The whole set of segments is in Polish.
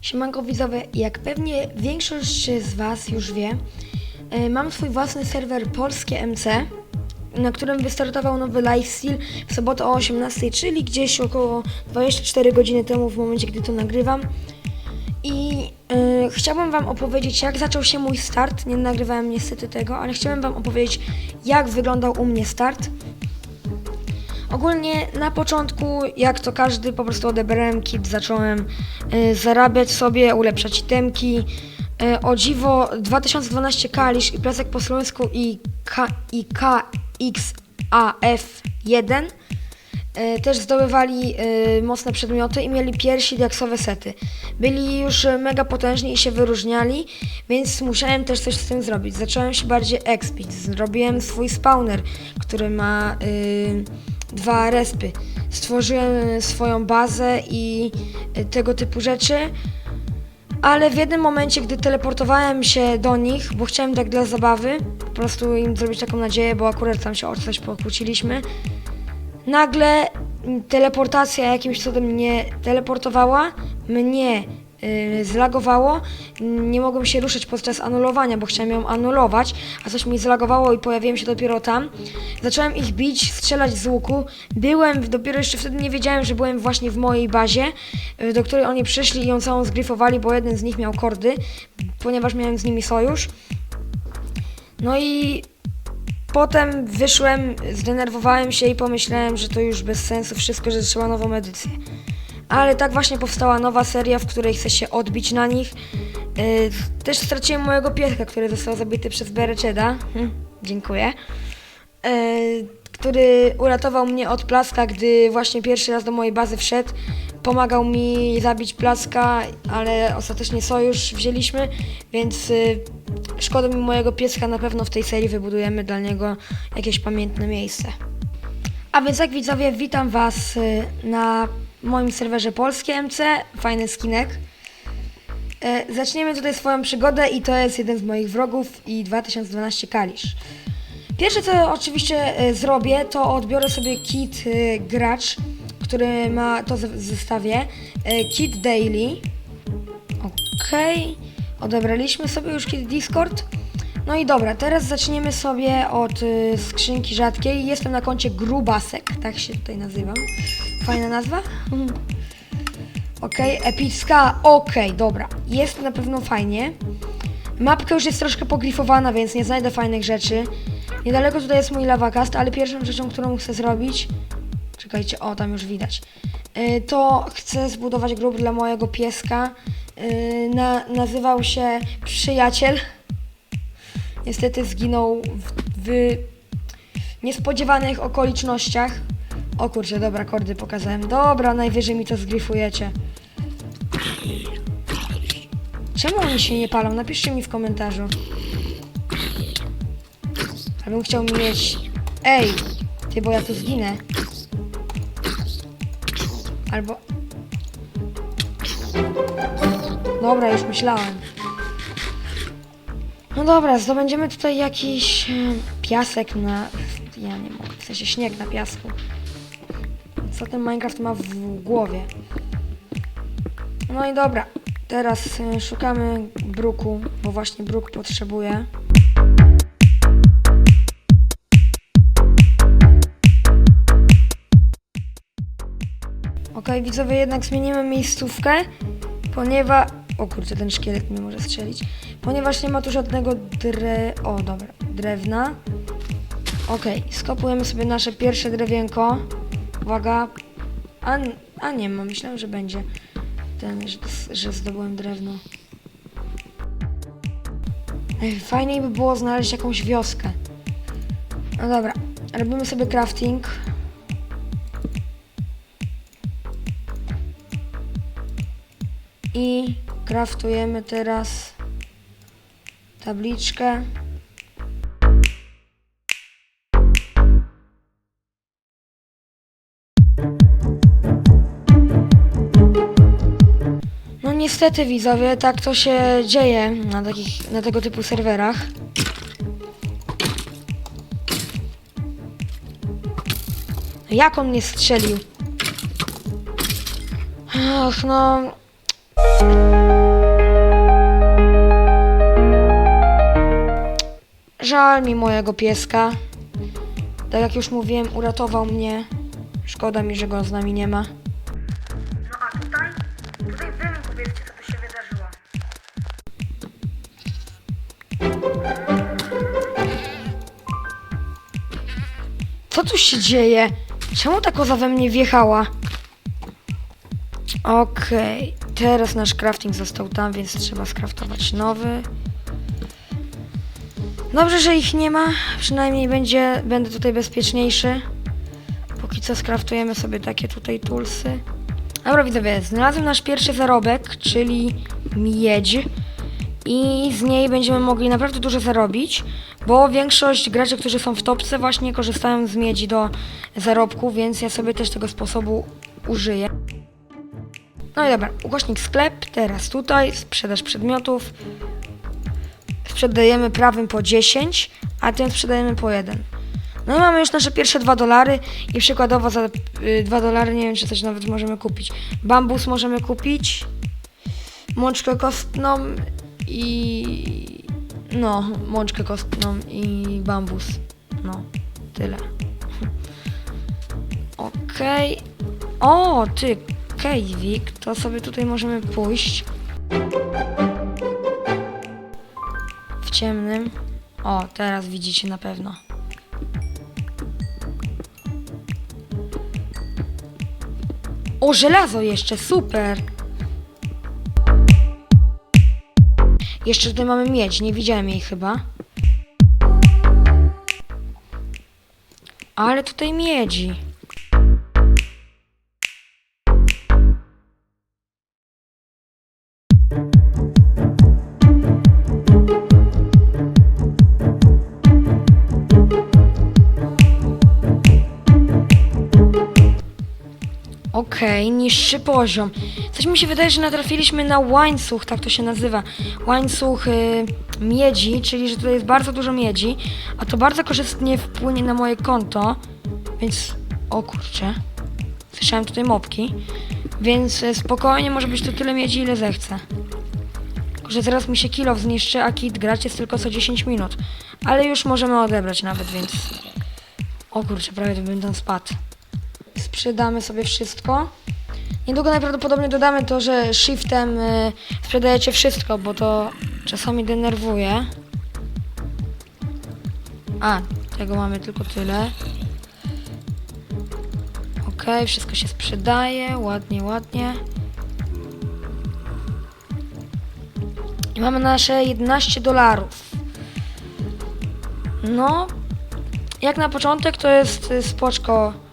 Siemanko widzowie, jak pewnie większość z Was już wie, e, mam swój własny serwer Polskie MC, na którym wystartował nowy lifestyle w sobotę o 18, czyli gdzieś około 24 godziny temu w momencie, gdy to nagrywam. I e, chciałbym Wam opowiedzieć, jak zaczął się mój start. Nie nagrywałem niestety tego, ale chciałem Wam opowiedzieć, jak wyglądał u mnie start. Ogólnie na początku, jak to każdy, po prostu odebrałem kit, zacząłem y, zarabiać sobie, ulepszać itemki. Y, o dziwo 2012 Kalisz i Plecek po Słońsku i, K, i KXAF1 y, też zdobywali y, mocne przedmioty i mieli pierwsi diaksowe sety. Byli już y, mega potężni i się wyróżniali, więc musiałem też coś z tym zrobić. Zacząłem się bardziej expić. Zrobiłem swój spawner, który ma y, dwa respy. Stworzyłem swoją bazę i y, tego typu rzeczy. Ale w jednym momencie, gdy teleportowałem się do nich, bo chciałem tak dla zabawy, po prostu im zrobić taką nadzieję, bo akurat tam się o coś pokłóciliśmy, nagle teleportacja jakimś cudem mnie teleportowała, mnie zlagowało, nie mogłem się ruszyć podczas anulowania, bo chciałem ją anulować, a coś mi zlagowało i pojawiłem się dopiero tam. Zacząłem ich bić, strzelać z łuku. Byłem, dopiero jeszcze wtedy nie wiedziałem, że byłem właśnie w mojej bazie, yy, do której oni przyszli i ją całą zgryfowali, bo jeden z nich miał kordy, ponieważ miałem z nimi sojusz. No i Potem wyszłem, zdenerwowałem się i pomyślałem, że to już bez sensu wszystko, że trzeba nową edycję. Ale tak właśnie powstała nowa seria, w której chcę się odbić na nich. Yy, też straciłem mojego pieska, który został zabity przez Bereczeda. Hm, dziękuję. Yy, który uratował mnie od plaska, gdy właśnie pierwszy raz do mojej bazy wszedł. Pomagał mi zabić plaska, ale ostatecznie sojusz wzięliśmy, więc yy, szkoda mi mojego pieska. Na pewno w tej serii wybudujemy dla niego jakieś pamiętne miejsce. A więc jak widzowie, witam Was y, na moim serwerze Polskie MC, fajny skinek. E, Zaczniemy tutaj swoją przygodę i to jest jeden z moich wrogów i 2012 Kalisz. Pierwsze co oczywiście e, zrobię, to odbiorę sobie kit e, gracz, który ma to w zestawie. E, Kit Daily. Okej, odebraliśmy sobie już kit Discord. No i dobra, teraz zaczniemy sobie od y, skrzynki rzadkiej. Jestem na koncie Grubasek, tak się tutaj nazywam. Fajna nazwa? Okej, epicka, okej, dobra. Jest na pewno fajnie. Mapka już jest troszkę pogrifowana, więc nie znajdę fajnych rzeczy. Niedaleko tutaj jest mój lavacast, ale pierwszą rzeczą, którą chcę zrobić... Czekajcie, o, tam już widać. Y, To chcę zbudować grób dla mojego pieska. Y, Na, nazywał się Przyjaciel. Niestety zginął w, w niespodziewanych okolicznościach. O kurczę, dobra, kordy pokazałem. Dobra, najwyżej mi to zgrifujecie. Czemu oni się nie palą? Napiszcie mi w komentarzu. Abym chciał mieć... Ej! Ty, bo ja tu zginę. Albo... Dobra, już myślałem. No dobra, zdobędziemy tutaj jakiś piasek na... Ja nie mogę, w sensie śnieg na piasku. Co ten Minecraft ma w głowie? No i dobra, teraz e, szukamy bruku, bo właśnie bruk potrzebuje. Okej, widzowie, jednak zmienimy miejscówkę, ponieważ... O kurczę, ten szkielet mnie może strzelić. Ponieważ nie ma tu żadnego dre... O, dobra, drewna. Okej, skopujemy sobie nasze pierwsze drewienko. Uwaga. A, a nie ma, myślałem, że będzie ten, że, że zdobyłem drewno. Ej, Fajniej by było znaleźć jakąś wioskę. No dobra, robimy sobie crafting. I craftujemy teraz tabliczkę. niestety widzowie, tak to się dzieje na, takich, na tego typu serwerach. Jak on mnie strzelił? Ach, no... Żal mi mojego pieska. Tak jak już mówiłem, uratował mnie. Szkoda mi, że go z nami nie ma. Co tu się dzieje? Czemu ta koza we mnie wjechała? Okej, teraz nasz crafting został tam, więc trzeba skraftować nowy. Dobrze, że ich nie ma. Przynajmniej będzie, będę tutaj bezpieczniejszy. Póki co skraftujemy sobie takie tutaj toolsy. Dobra widzowie, znalazłem nasz pierwszy zarobek, czyli miedź. I z niej będziemy mogli naprawdę dużo zarobić, bo większość graczy, którzy są w topce właśnie korzystają z miedzi do zarobku, więc ja sobie też tego sposobu użyję. No i dobra, ukośnik sklep, teraz tutaj, sprzedaż przedmiotów. Sprzedajemy prawym po 10, a tym sprzedajemy po 1. No i mamy już nasze pierwsze 2 dolary i przykładowo za y, 2 dolary nie wiem czy coś nawet możemy kupić. Bambus możemy kupić, mączkę kostną i no, mączkę kostną i bambus. No, tyle. Okej. O, ty, Kejwik, to sobie tutaj możemy pójść. W ciemnym. O, teraz widzicie na pewno. O, żelazo jeszcze, super! Jeszcze tutaj mamy miedź, nie widziałem jej chyba. Ale tutaj miedzi. Okej, niższy poziom. Coś mi się wydaje, że natrafiliśmy na łańcuch, tak to się nazywa. Łańcuch y, miedzi, czyli że tutaj jest bardzo dużo miedzi, a to bardzo korzystnie wpłynie na moje konto, więc... O kurczę. Słyszałem tutaj mopki. Więc y, spokojnie może być to tyle miedzi, ile zechcę. Tylko, że zaraz mi się kilo zniszczy, a kit grać jest tylko co 10 minut. Ale już możemy odebrać nawet, więc... O kurczę, prawie to bym tam spadł sprzedamy sobie wszystko. Niedługo najprawdopodobniej dodamy to, że shiftem y, sprzedajecie wszystko, bo to czasami denerwuje. A, tego mamy tylko tyle. Ok, wszystko się sprzedaje, ładnie, ładnie. I mamy nasze 11 dolarów. No, jak na początek to jest y, spoczko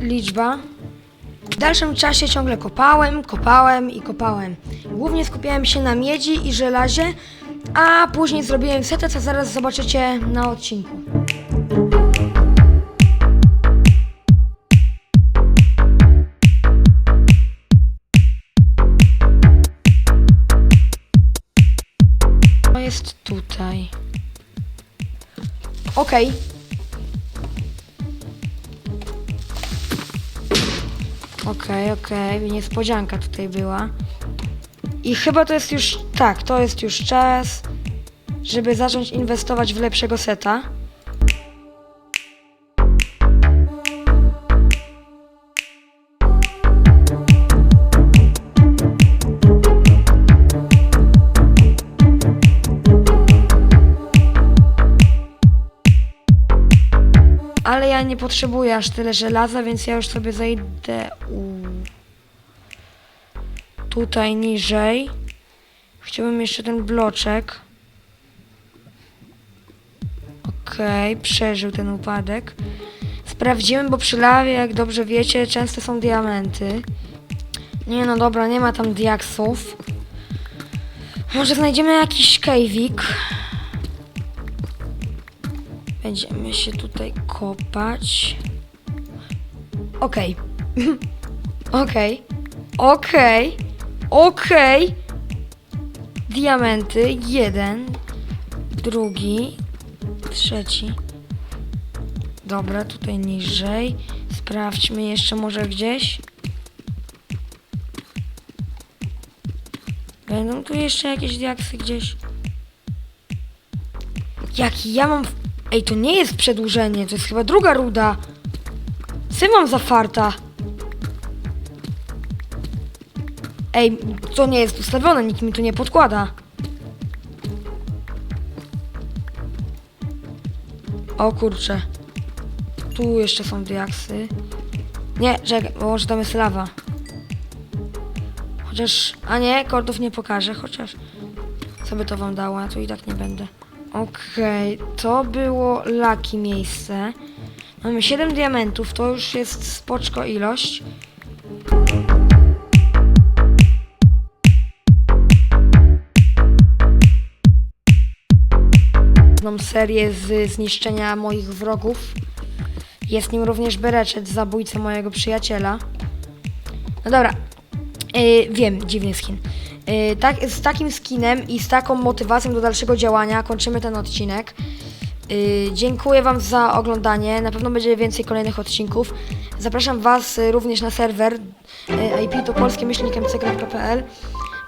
liczba. W dalszym czasie ciągle kopałem, kopałem i kopałem. Głównie skupiałem się na miedzi i żelazie, a później zrobiłem setę, co zaraz zobaczycie na odcinku. To jest tutaj. Okej. Okej, okej, niespodzianka tutaj była. I chyba to jest już, tak, to jest już czas, żeby zacząć inwestować w lepszego seta. Ja nie potrzebuję aż tyle żelaza, więc ja już sobie zejdę u... tutaj niżej. Chciałbym jeszcze ten bloczek. Okej, przeżył ten upadek. Sprawdziłem, bo przy lawie, jak dobrze wiecie, często są diamenty. Nie no dobra, nie ma tam diaksów. Może znajdziemy jakiś kejwik. Będziemy się tutaj kopać. Okej. Okej. Okej. Okej. Diamenty. Jeden. Drugi. Trzeci. Dobra, tutaj niżej. Sprawdźmy jeszcze może gdzieś. Będą tu jeszcze jakieś diaksy gdzieś? Jaki ja mam Ej, to nie jest przedłużenie, to jest chyba druga ruda. Co mam za farta? Ej, to nie jest ustawione, nikt mi tu nie podkłada. O kurczę. Tu jeszcze są diaksy. Nie, czekaj, bo może tam jest lawa. Chociaż, a nie, kordów nie pokażę, chociaż co by to wam dało, ja tu i tak nie będę. Okej, to było laki miejsce. Mamy 7 diamentów, to już jest spoczko ilość. Mam serię z zniszczenia moich wrogów. Jest nim również Bereczet, zabójca mojego przyjaciela. No dobra, Yy, wiem, dziwny skin. Yy, tak, z takim skinem i z taką motywacją do dalszego działania kończymy ten odcinek. Yy, dziękuję Wam za oglądanie. Na pewno będzie więcej kolejnych odcinków. Zapraszam Was również na serwer yy, IP to polskie myślnikiem.pl.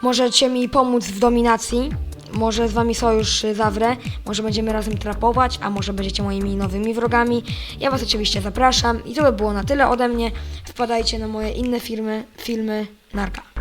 Możecie mi pomóc w dominacji. Może z Wami sojusz zawrę, może będziemy razem trapować, a może będziecie moimi nowymi wrogami. Ja Was oczywiście zapraszam i to by było na tyle ode mnie. Wpadajcie na moje inne filmy, filmy. なんか。